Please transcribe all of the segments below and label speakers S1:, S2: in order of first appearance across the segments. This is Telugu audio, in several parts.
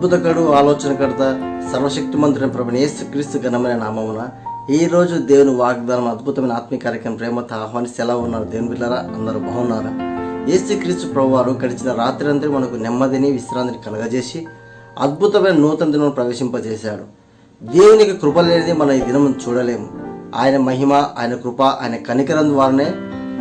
S1: అద్భుతకడు ఆలోచనకర్త సర్వశక్తిమంతుని ప్రభు యేసుక్రీస్తు ఘనమైన నామమున ఈ రోజు దేవుని వాగ్దానం అద్భుతమైన ఆత్మీయ కార్యక్రమం ప్రేమతో ఆహ్వానిస్తే ఎలా ఉన్నారు. దేవుని బిడ్డారా అందరూ బాగున్నారా? యేసుక్రీస్తు ప్రభు వారు గడిచిన రాత్రి అంతా మనకు నెమ్మదిని విశ్రాంతిని కలగజేసి అద్భుతమైన నూతన దినం ప్రవేశింపజేశాడు. దేవునికి కృప లేనిది మనం ఈ దినం చూడలేము. ఆయన మహిమ ఆయన కృప ఆయన కనికరం ద్వారానే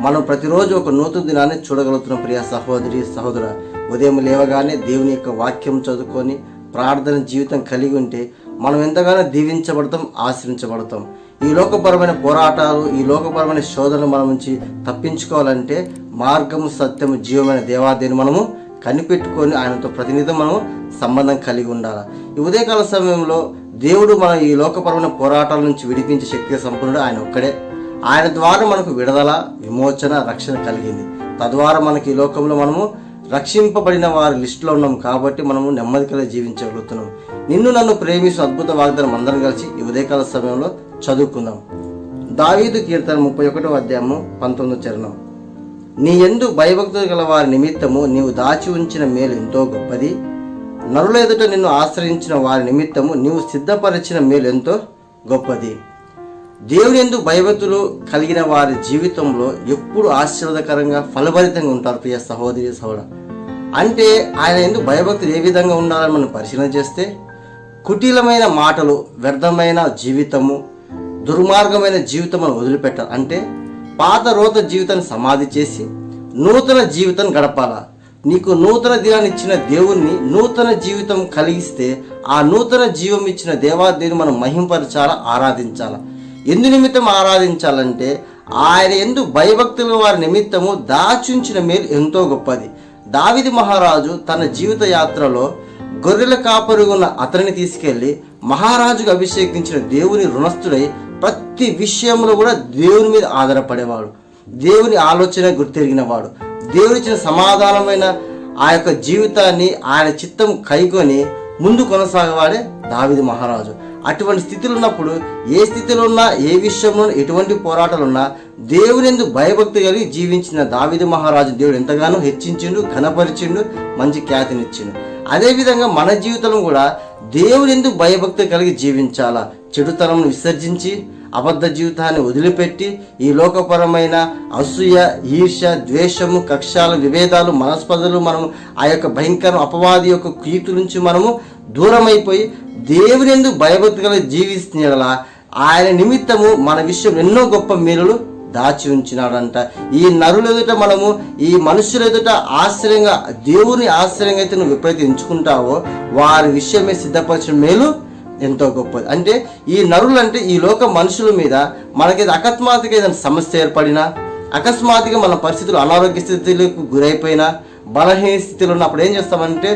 S1: మనం ప్రతిరోజు ఒక నూతన దినాన్ని చూడగలుగుతున్నాం. ప్రియ సహోదరి సహోదర ఉదయం లేవగానే దేవుని యొక్క వాక్యం చదువుకొని ప్రార్థన జీవితం కలిగి ఉంటే మనం ఎంతగానో దీవించబడతాం ఆశ్రయించబడతాం. ఈ లోకపరమైన పోరాటాలు ఈ లోకపరమైన శోధనలు మన నుంచి తప్పించుకోవాలంటే మార్గము సత్యము జీవమైన దేవాదేని మనము కనిపెట్టుకొని ఆయనతో ప్రతినిధి మనము సంబంధం కలిగి ఉండాలి. ఈ ఉదయకాల సమయంలో దేవుడు మన ఈ లోకపరమైన పోరాటాల నుంచి విడిపించే శక్తి సంపన్నుడు ఆయన ఒక్కడే. ఆయన ద్వారా మనకు విడుదల విమోచన రక్షణ కలిగింది. తద్వారా మనకి ఈ లోకంలో మనము రక్షింపబడిన వారి లిస్టులో ఉన్నాం కాబట్టి మనము నెమ్మది జీవించగలుగుతున్నాం. నిన్ను నన్ను ప్రేమిస్తూ అద్భుత వాగ్దానం అందరం కలిసి ఈ ఉదయకాల సమయంలో చదువుకుందాం. దావీదు కీర్తన ముప్పై ఒకటో అధ్యాయము పంతొమ్మిదో చరణం. నీ ఎందు భయభక్తులు గల వారి నిమిత్తము నీవు దాచి ఉంచిన మేలు ఎంతో గొప్పది. నరుల ఎదుట నిన్ను ఆశ్రయించిన వారి నిమిత్తము నీవు సిద్ధపరిచిన మేలు ఎంతో గొప్పది. దేవుడెందు భయభక్తులు కలిగిన వారి జీవితంలో ఎప్పుడు ఆశీర్వాదకరంగా ఫలభరితంగా ఉంటారు ప్రియ సహోదరి సహోదర. అంటే ఆయన ఎందుకు భయభక్తులు ఏ విధంగా ఉండాలని మనం పరిశీలన చేస్తే కుటిలమైన మాటలు వ్యర్థమైన జీవితము దుర్మార్గమైన జీవితం మనం వదిలిపెట్టాలి. అంటే పాత రోత జీవితాన్ని సమాధి చేసి నూతన జీవితాన్ని గడపాలా. నీకు నూతన దినాన్ని ఇచ్చిన దేవుణ్ణి నూతన జీవితం కలిగిస్తే ఆ నూతన జీవం ఇచ్చిన దేవాదేవిని మనం మహింపరచాలా ఆరాధించాలా? ఎందు నిమిత్తం ఆరాధించాలంటే ఆయన ఎందు భయభక్తుల వారి నిమిత్తము దాచుంచిన మేలు ఎంతో గొప్పది. దావిది మహారాజు తన జీవిత యాత్రలో గొర్రెల కాపరుగున్న అతనిని తీసుకెళ్ళి మహారాజుకు అభిషేకించిన దేవుని రుణస్థుడై ప్రతి విషయంలో కూడా దేవుని మీద ఆధారపడేవాడు. దేవుని ఆలోచన గుర్తెరిగినవాడు. దేవుడిచ్చిన సమాధానమైన ఆ యొక్క జీవితాన్ని ఆయన చిత్తం కైకొని ముందు కొనసాగవాడే దావిది మహారాజు. అటువంటి స్థితిలో ఉన్నప్పుడు ఏ స్థితిలో ఉన్నా ఏ విషయంలో ఎటువంటి పోరాటాలు ఉన్నా దేవునిందు భయభక్తి కలిగి జీవించిన దావిది మహారాజు దేవుడు ఎంతగానో హెచ్చించిండు ఘనపరిచిండు మంచి ఖ్యాతినిచ్చిండు. అదేవిధంగా మన జీవితంలో కూడా దేవునిందు భయభక్తి కలిగి జీవించాలా? చెడుతనం విసర్జించి అబద్ధ జీవితాన్ని వదిలిపెట్టి ఈ లోకపరమైన అసూయ ఈర్ష్య ద్వేషము కక్షాలు విభేదాలు మనస్పదలు మనం ఆ యొక్క భయంకర అపవాది యొక్క కీర్తి నుంచి మనము దూరమైపోయి దేవుని ఎందుకు భయభక్తులు కలిగి జీవిస్తున్నలా ఆయన నిమిత్తము మన విషయం ఎన్నో గొప్ప మేలులు దాచి ఉంచినాడంట. ఈ నరుల ఎదుట మనము ఈ మనుషుల ఎదుట ఆశ్రయంగా దేవుని ఆశ్రయంగా అయితే నువ్వు ఎప్పుడైతే ఎంచుకుంటావో వారి విషయమే సిద్ధపరిచిన మేలు ఎంతో గొప్పది. అంటే ఈ నరులు అంటే ఈ లోక మనుషుల మీద మనకి అకస్మాత్తుగా ఏదైనా సమస్య ఏర్పడినా అకస్మాత్తుగా మన పరిస్థితులు అనారోగ్య స్థితులకు గురైపోయినా బలహీన స్థితిలో ఉన్నప్పుడు ఏం చేస్తామంటే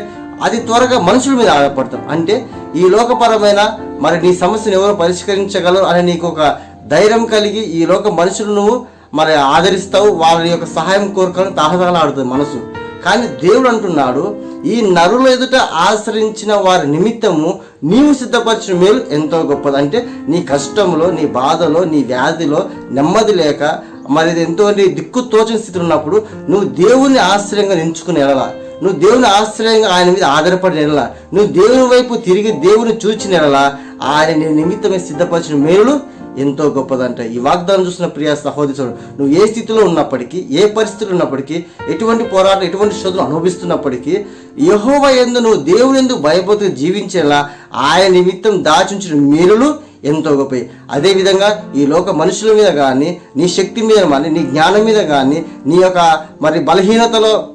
S1: అది త్వరగా మనుషుల మీద ఆధారపడతాం. అంటే ఈ లోకపరమైన మరి నీ సమస్యను ఎవరు పరిష్కరించగలరు అనే నీకు ఒక ధైర్యం కలిగి ఈ లోక మనుషులు నువ్వు మరి ఆదరిస్తావు. వాళ్ళ యొక్క సహాయం కోరుకొని తహతహలాడుతుంది మనసు. కానీ దేవుడు అంటున్నాడు ఈ నరుల ఎదుట ఆశ్రయించిన వారి నిమిత్తము నీవు సిద్ధపరిచిన మేలు ఎంతో గొప్పది. అంటే నీ కష్టంలో నీ బాధలో నీ వ్యాధిలో నెమ్మది లేక మరి ఎంతో దిక్కు తోచని స్థితిలో ఉన్నప్పుడు నువ్వు దేవుని ఆశ్రయంగా ఎంచుకుని వెళ్ళాలా నువ్వు దేవుని ఆశ్రయంగా ఆయన మీద ఆధారపడి నెలలా. నువ్వు దేవుని వైపు తిరిగి దేవుని చూచి నెలలా. ఆయన నీ నిమిత్తమే సిద్ధపరిచిన మేలు ఎంతో గొప్పదంట. ఈ వాగ్దానం చూసిన ప్రియ సహోదరుడు నువ్వు ఏ స్థితిలో ఉన్నప్పటికీ ఏ పరిస్థితులు ఉన్నప్పటికీ ఎటువంటి పోరాటం ఎటువంటి శోధనలు అనుభవిస్తున్నప్పటికీ యహోవ ఎందు నువ్వు దేవుని ఎందుకు భయపడుతూ జీవించేలా ఆయన నిమిత్తం దాచుంచిన మేలులు ఎంతో గొప్పవి. అదేవిధంగా ఈ లోక మనుషుల మీద కానీ నీ శక్తి మీద కానీ నీ జ్ఞానం మీద కానీ నీ యొక్క మరి బలహీనతలో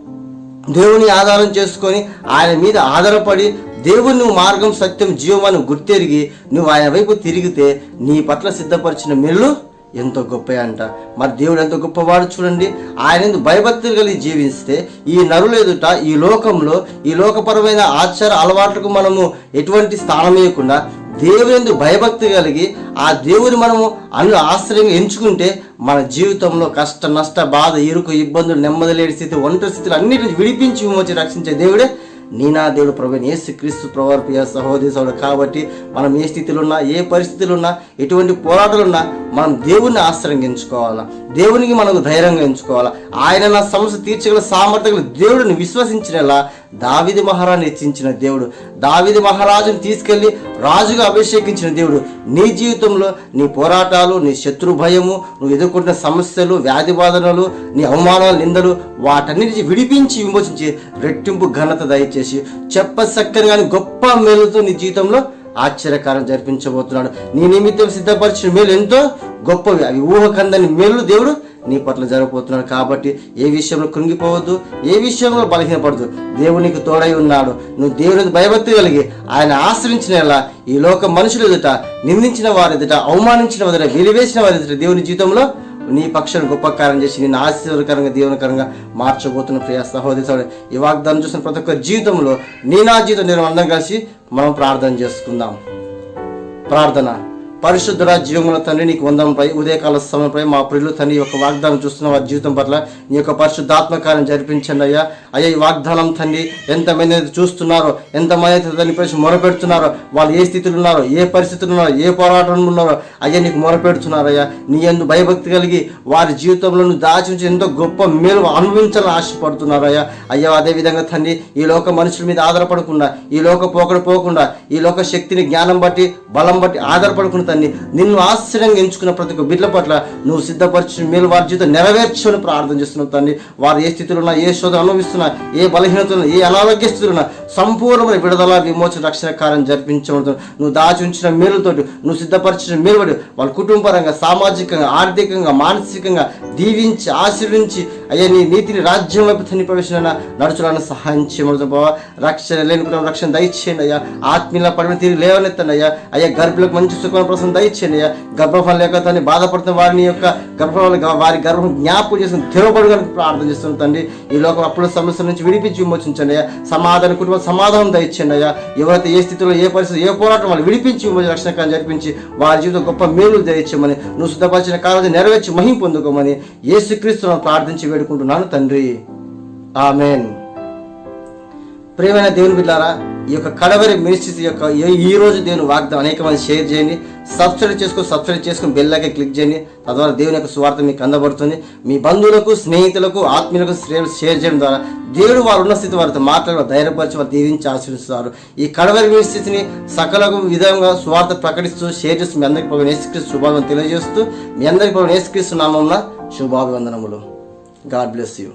S1: దేవుని ఆధారం చేసుకొని ఆయన మీద ఆధారపడి దేవుని నువ్వు మార్గం సత్యం జీవమాను గుర్తెరిగి నువ్వు ఆయన వైపు తిరిగితే నీ పట్ల సిద్ధపరిచిన మెల్లు ఎంతో గొప్ప అంట మరి దేవుడు ఎంతో గొప్పవాడు చూడండి. ఆయన ఎందుకు భయభక్తులు కలిగి జీవిస్తే ఈ నరులు ఎదుట ఈ లోకంలో ఈ లోకపరమైన ఆచార అలవాట్లకు మనము ఎటువంటి స్థానం ఇవ్వకుండా దేవుని భయభక్తి కలిగి ఆ దేవుని మనము అను ఆశ్రయం ఎంచుకుంటే మన జీవితంలో కష్ట నష్ట బాధ ఇరుకు ఇబ్బందులు నెమ్మది లేని స్థితి ఒంటరి స్థితులు అన్నిటిని విడిపించి విమోచి రక్షించే దేవుడే నీనా దేవుడు ప్రభు ఏసు క్రీస్తు ప్రవర్ ప్రియ సహోదరి కాబట్టి మనం ఏ స్థితిలో ఉన్నా ఏ పరిస్థితులు ఉన్నా ఎటువంటి పోరాటాలు ఉన్నా మనం దేవుణ్ణి ఆశ్రయించుకోవాలా దేవునికి మనకు ధైర్యంగా ఎంచుకోవాలా. ఆయన నా సమస్య తీర్చగల సామర్థ్యం దేవుడిని విశ్వసించినలా దావిది మహారాజుని హెచ్చించిన దేవుడు. దావిది మహారాజుని తీసుకెళ్ళి రాజుగా అభిషేకించిన దేవుడు. నీ జీవితంలో నీ పోరాటాలు నీ శత్రు భయము నువ్వు ఎదుర్కొంటున్న సమస్యలు వ్యాధి బాధనలు నీ అవమానాలు నిందలు వాటన్నిటి విడిపించి విమోచించి రెట్టింపు ఘనత దయచేసి చెప్పసక్కని కానీ గొప్ప మేలుతో నీ జీవితంలో ఆశ్చర్యకారం జరిపించబోతున్నాడు. నీ నిమిత్తం సిద్ధపరిచిన మేలు ఎంతో గొప్పవి. అవి ఊహకందని మేలు దేవుడు నీ పట్ల జరగబోతున్నాడు కాబట్టి ఏ విషయంలో కృంగిపోవద్దు ఏ విషయంలో బలహీనపడదు దేవుడు నీకు తోడై ఉన్నాడు. నువ్వు దేవునికి భయభక్తి కలిగి ఆయన ఆశ్రయించిన ఎలా ఈ లోక మనుషులు ఎదుట నిందించిన వారి ఎదుట అవమానించిన వారి ఎదుట వెలివేసిన వారి ఎదుట దేవుని జీవితంలో నీ పక్షాన్ని గొప్ప కార్యం చేసి నేను ఆశీర్వకరంగా దీవనకరంగా మార్చబోతున్న ప్రియ సహోదరి సహోదరి ఈ వాగ్దానం చూసిన ప్రతి ఒక్క జీవితంలో నీ నా జీవితం నేను అందరం కలిసి మనం ప్రార్థన చేసుకుందాం. ప్రార్థన. పరిశుద్ధుడ జీవముల తండ్రి నీకు వందంపై ఉదయకాల సమయంపై మా ప్రియులు తండ్రి యొక్క వాగ్దానం చూస్తున్న. వారి జీవితం పట్ల నీ యొక్క పరిశుద్ధాత్మకార్యం జరిపించండి అయ్యా. అయ్యా ఈ వాగ్దానం తండ్రి ఎంతమంది అయితే చూస్తున్నారో ఎంతమంది అయితే దాని పరిస్థితి మొరపెడుతున్నారో వాళ్ళు ఏ స్థితిలో ఉన్నారో ఏ పరిస్థితులు ఉన్నారో ఏ పోరాటంలో ఉన్నారో అయ్యా నీకు మొరపెడుతున్నారయ్యా నీ ఎందు భయభక్తి కలిగి వారి జీవితంలో దాచి ఉంచి ఎంతో గొప్ప మేలు అనుభవించాలని ఆశపడుతున్నారయ్యా అయ్యా. అదేవిధంగా అదే విధంగా తండ్రి ఈ లోక మనుషుల మీద ఆధారపడకుండా ఈ లోక పోకడ పోకుండా ఈ లోక శక్తిని జ్ఞానం బట్టి బలం బట్టి ఆధారపడకుండా తండ్రి నిన్ను ఆశ్చర్యంగా ఎంచుకున్న ప్రతి ఒక్క బిడ్డల పట్ల నువ్వు సిద్ధపరిచిన మేలు వారి జీవితం నెరవేర్చని ప్రార్థన చేస్తున్నావు తండ్రి. వారు ఏ స్థితిలో ఉన్నా ఏ శోధన అనుభవిస్తున్నా ఏ బలహీనతలు ఏ అనారోగ్య స్థితిలో ఉన్నా సంపూర్ణమైన విడుదల విమోచన రక్షణ కార్యం జరిపించబడుతున్నావు నువ్వు దాచి ఉంచిన మేలుతోటి నువ్వు సిద్ధపరిచిన మేలు వాళ్ళ కుటుంబపరంగా సామాజికంగా ఆర్థికంగా మానసికంగా దీవించి ఆశీర్వించి అయ్యా నీ నీతిని రాజ్యం వైపు తన్ని ప్రవేశన నడుచుడానికి సహాయం చేయమని బాబా రక్షణ లేని కుటుంబం రక్షణ దయచేయండి అయ్యా. ఆత్మీయ పడిన తిరిగి లేవనెత్తండి అయ్యా. అయ్యా గర్భులకు మంచి సుఖమైన ప్రసం దయచేయండి అయ్యా. గర్భఫలం లేక తను బాధపడుతున్న వారిని యొక్క గర్భఫలం వారి గర్భం జ్ఞాపకం చేసిన తెరవబడుగానికి ప్రార్థన చేస్తుంది తండ్రి. ఈ లోకం అప్పుడు సమస్యల నుంచి విడిపించి విమోచించండి అయ్యా. సమాధాన కుటుంబం సమాధానం దయచేయండి అయ్యా. ఎవరైతే ఏ స్థితిలో ఏ పరిస్థితి ఏ పోరాటం వాళ్ళు విడిపించి విమోచన రక్షణ కార్యం జరిపించి వారి జీవితం గొప్ప మేలు దయచేయమని నువ్వు సిద్ధపరిచిన కాలం నెరవేర్చి మహిం పొందుకోమని యేసుక్రీస్తును ప్రార్థించి వేడుకుంటున్నాను తండ్రి. ఆమెన్. ప్రేమైన దేవుని బిడ్డారా ఈ యొక్క కడవరి మినిస్ట్రీస్ యొక్క ఈ- రోజు దేవుని వాగ్దానం అనేక మంది షేర్ చేయండి. సబ్స్క్రైబ్ చేసుకొని సబ్స్క్రైబ్ చేసుకొని బెల్లకే క్లిక్ చేయండి. తద్వారా దేవుని యొక్క సువార్త మీకు అందబడుతుంది. మీ బంధువులకు స్నేహితులకు ఆత్మీయులకు షేర్ చేయడం ద్వారా దేవుడు వారు ఉన్న స్థితి వారితో మాట్లాడి ధైర్యపరిచి వారు దీవించి ఆశీర్వదిస్తారు. ఈ కడవరి స్థితిని సకల విధంగా స్వార్థ ప్రకటిస్తూ షేర్ చేస్తూ మీ అందరికి ప్రభుత్వ నేసుక్రీస్తు శుభాభివందనం తెలియజేస్తూ మీ అందరికి ప్రభుత్వ నేసుక్రీస్తు నామంలో శుభాభివందనములు. God bless you.